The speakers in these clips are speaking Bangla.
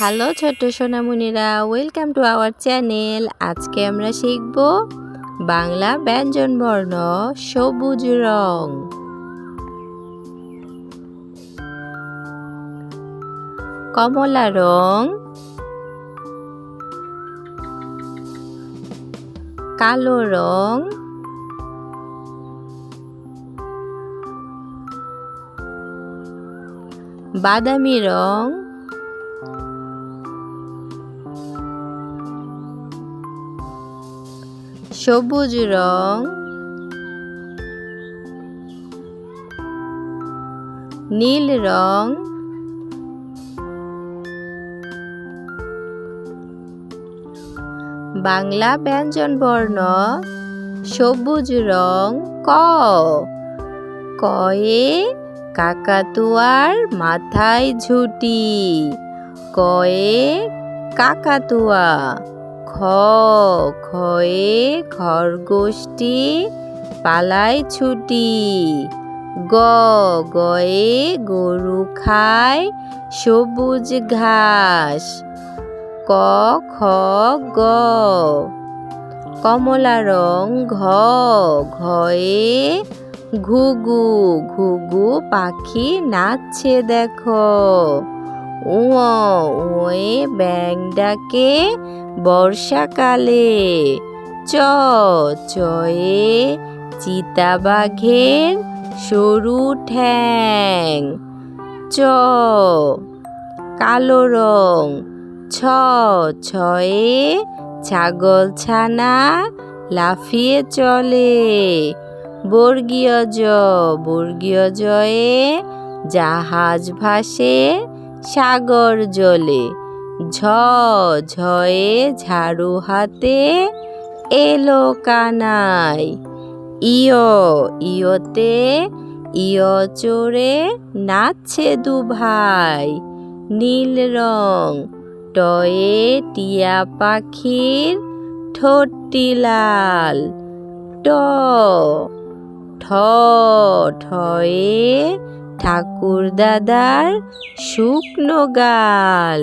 হ্যালো ছোট্ট Munira welcome to our channel আজকে আমরা শিখব বাংলা ব্যঞ্জনবর্ণ সবুজ রং কমলা রং কালো রং বাদামি রং সবুজ রং নীল রং বাংলা ব্যঞ্জন বর্ণ সবুজ রং ক কয়ে কাকাতুয়ার মাথায় ঝুটি কয়ে কাকাতুয়া খ খয়ে খরগোশটি পালায় ছুটি গ গয়ে গরু খায় সবুজ ঘাস ক খ গ কমলা রং ঘ ঘয়ে ঘুঘু ঘুঘু পাখি নাচছে দেখো ও ওয়ে ব্যাং ডাকে বর্ষাকালে চ চয়ে চিতাবাঘের সরু ঠ্যাং চ কালো রং ছ ছয়ে ছাগল ছানা লাফিয়ে চলে বর্গীয় জ বর্গীয় জয়ে জাহাজ ভাসে সাগর জলে ঝ ঝয়ে ঝাড়ু হাতে এলো কানাই ইয় ইয়তে ইয় চড়ে নাচছে দুভাই নীল রং টয়ে টিয়া পাখির ঠোঁটটি লাল ট ঠ ঠয়ে ঠাকুর দাদার শুকনো গাল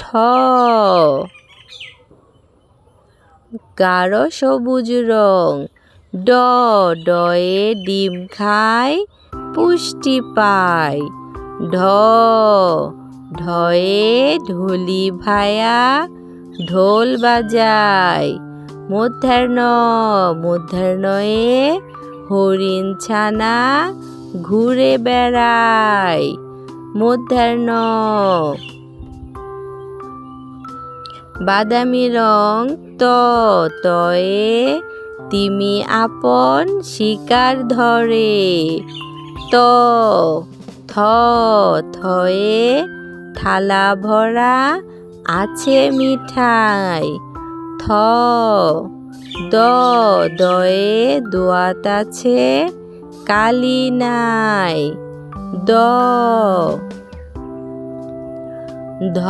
ঠ গাঢ় সবুজ রং ড ডয়ে ডিম খায় পুষ্টি পায় ঢ ঢয়ে ঢুলি ভায়া ঢোল বাজায় মধ্যাহ্ন মধ্যাহ্নয়ে হরিণ ছানা ঘুরে বেড়ায় মধ্যাহ্ন বাদামি রং ত তয়ে তিমি আপন শিকার ধরে ত থ থয়ে থালা ভরা আছে মিঠাই থ দ দয়ে দোয়াত আছে কালি নাই দ ধ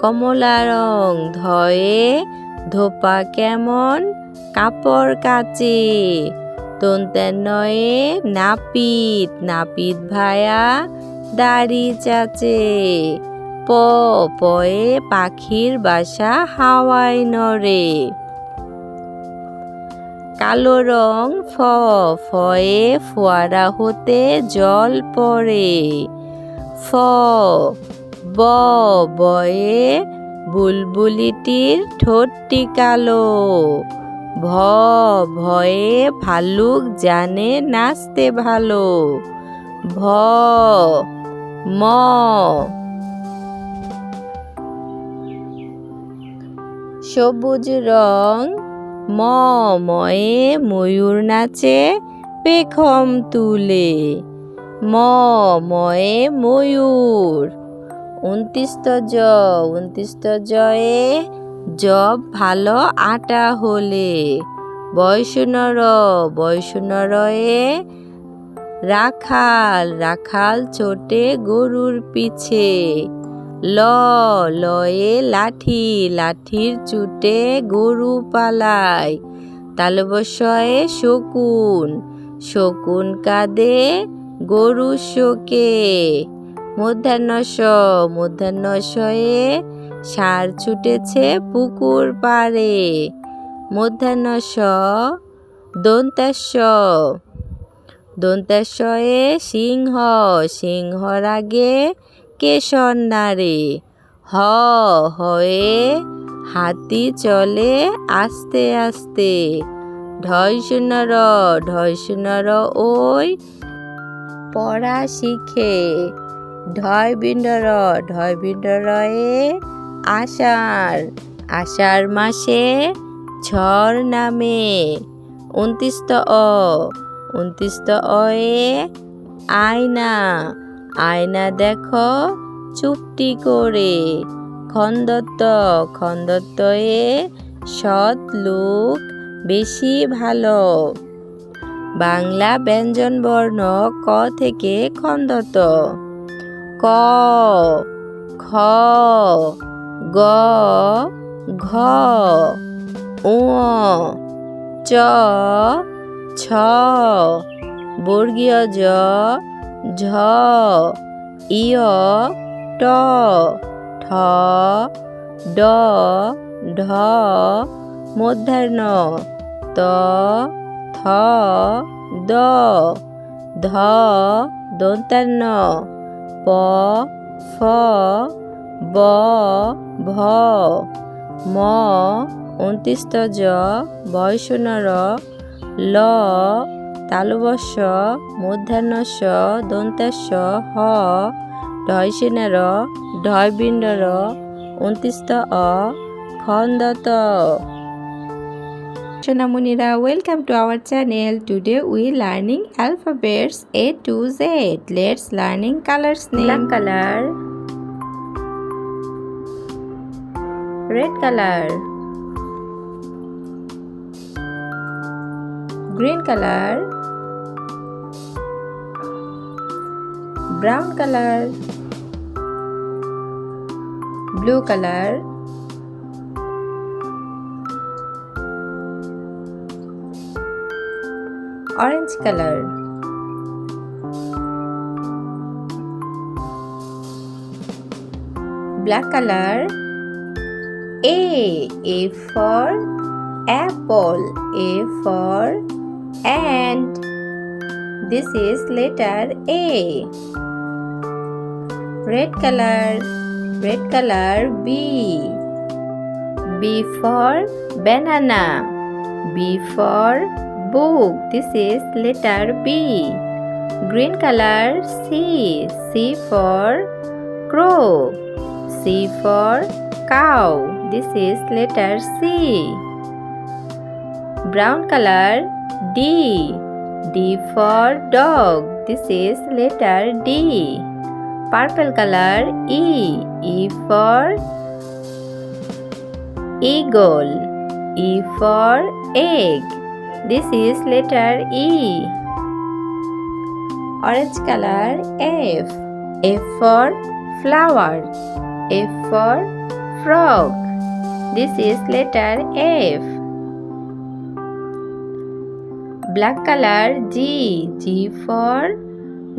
কমলা রং ধয়ে ধোপা কেমন কাপড় কাচে নয়ে নাপিত নাপিত ভায়া দাড়ি চাচে প পয়ে পাখির বাসা হাওয়ায় নড়ে কালো রং ফ ফয়ে ফোয়ারা হতে জল পড়ে ফ ব বয়ে বুলবুলিটির ঠোঁটটি কালো ভ ভয়ে ভালুক জানে নাচতে ভালো ভ ম সবুজ রং ম ময়ে ময়ূর নাচে পেখম তুলে ম ময়ে ময়ূর উনত্রিশত জ উনত্রিশত জয়ে জব ভালো আটা হলে বয়সুনর বয়সুনরয়ে রাখাল রাখাল ছোটে গরুর পিছে ল লয়ে লাঠি লাঠির চুটে গরু পালায় তালবশয়ে শকুন শকুন কাঁদে গরু শোকে মধ্যাহ্নস মধ্যাহ্নসয়ে সার ছুটেছে পুকুর পাড়ে মধ্যাহ্নস দন্তাস দন্তাস্যয়ে সিংহ সিংহর আগে কেশর নাড়ে হ হয়ে হাতি চলে আস্তে আস্তে ঢয়সুনর ঢয়সুনর ওই পড়া শিখে ঢয় বিন্ডর ঢয় এ আষাঢ় আষাঢ় মাসে ঝড় নামে উনত্রিশত অ উনত্রিশত অয়ে আয়না আয়না দেখো চুপটি করে খন্দত্ব খন্দত্বয়ে সৎ লোক বেশি ভালো বাংলা ব্যঞ্জন বর্ণ ক থেকে খন্দত ক খ গ ঘ উ চ ছ বর্গীয় জ ঝ ইয় ট ঠ ড ঢ মধ্যাহ্ন ত থ দ ধ দন্তান্ন প ফ ব ভ ম অন্তিস্তজ বয়সনর ল তালুবস মধ্যাহ্নস্য দন্তাস হ ঢয়সেনার ঢয়বিণ্ডর অন্তিস্ত অ খন্দত সোনামুনিরা welcome to our channel today we learning alphabets A to Z let's learning colours name colour red colour green colour brown color blue color orange color black color a a for apple a for and this is letter a red color red color b b for banana b for book this is letter b green color c c for crow c for cow this is letter c brown color d d for dog this is letter d purple color E. E for eagle. E for egg. This is letter E. Orange color F. F for flower. F for frog. This is letter F. Black color G. G for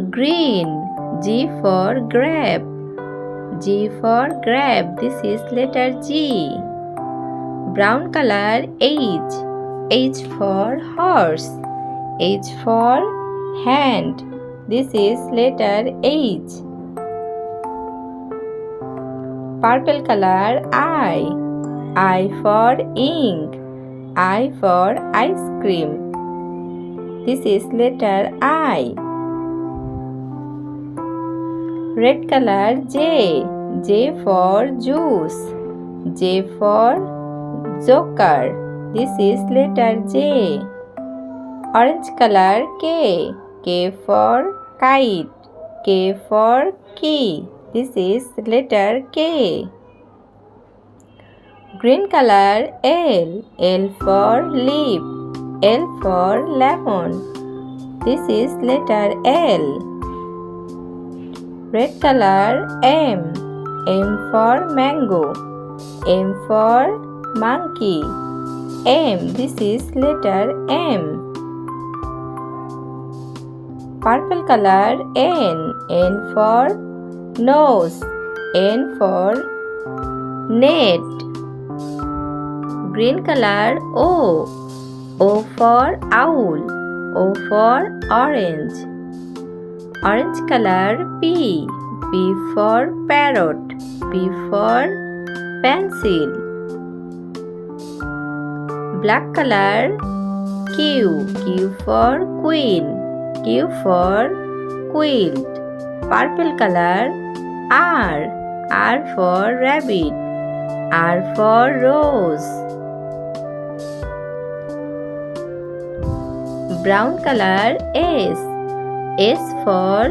green. G for grab. G for grab. This is letter G. Brown color H. H for horse. H for hand. This is letter H. Purple color I. I for ink. I for ice cream. This is letter I. red color J J for juice J for joker this is letter J orange color K K for kite K for key this is letter K green color L L for leaf L for lemon this is letter L red color M M for mango M for monkey M this is letter M purple color N N for nose N for net green color O O for owl O for orange orange color P P for parrot P for pencil black color Q Q for queen Q for quilt purple color R R for rabbit R for rose brown color S S for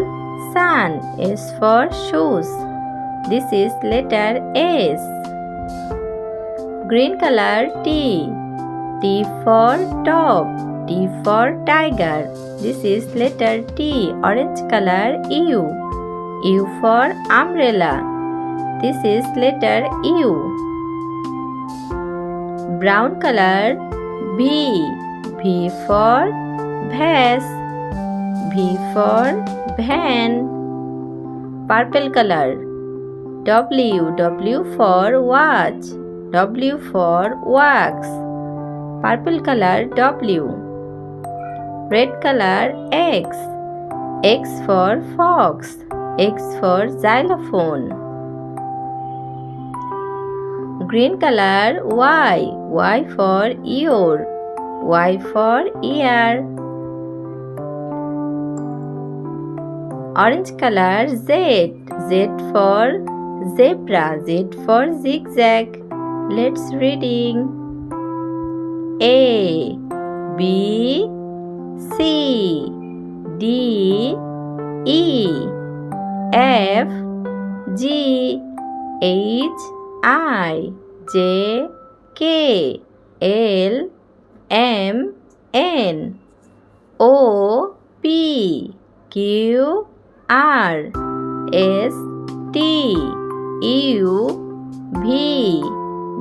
sun, S for shoes. This is letter S. Green color T, T for top, T for tiger. This is letter T. Orange color U, U for umbrella. This is letter U. Brown color B. B for best. V for van, purple color. W for watch, W for wax, purple color W. Red color X, X for fox, X for xylophone. Green color Y, Y for ear, Y for ear, orange color Z. Z for zebra, Z for zigzag. Let's reading. A, B, C, D, E, F, G, H, I, J, K, L, M, N, O, P, Q, R S T U V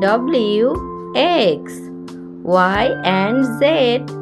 W X Y and Z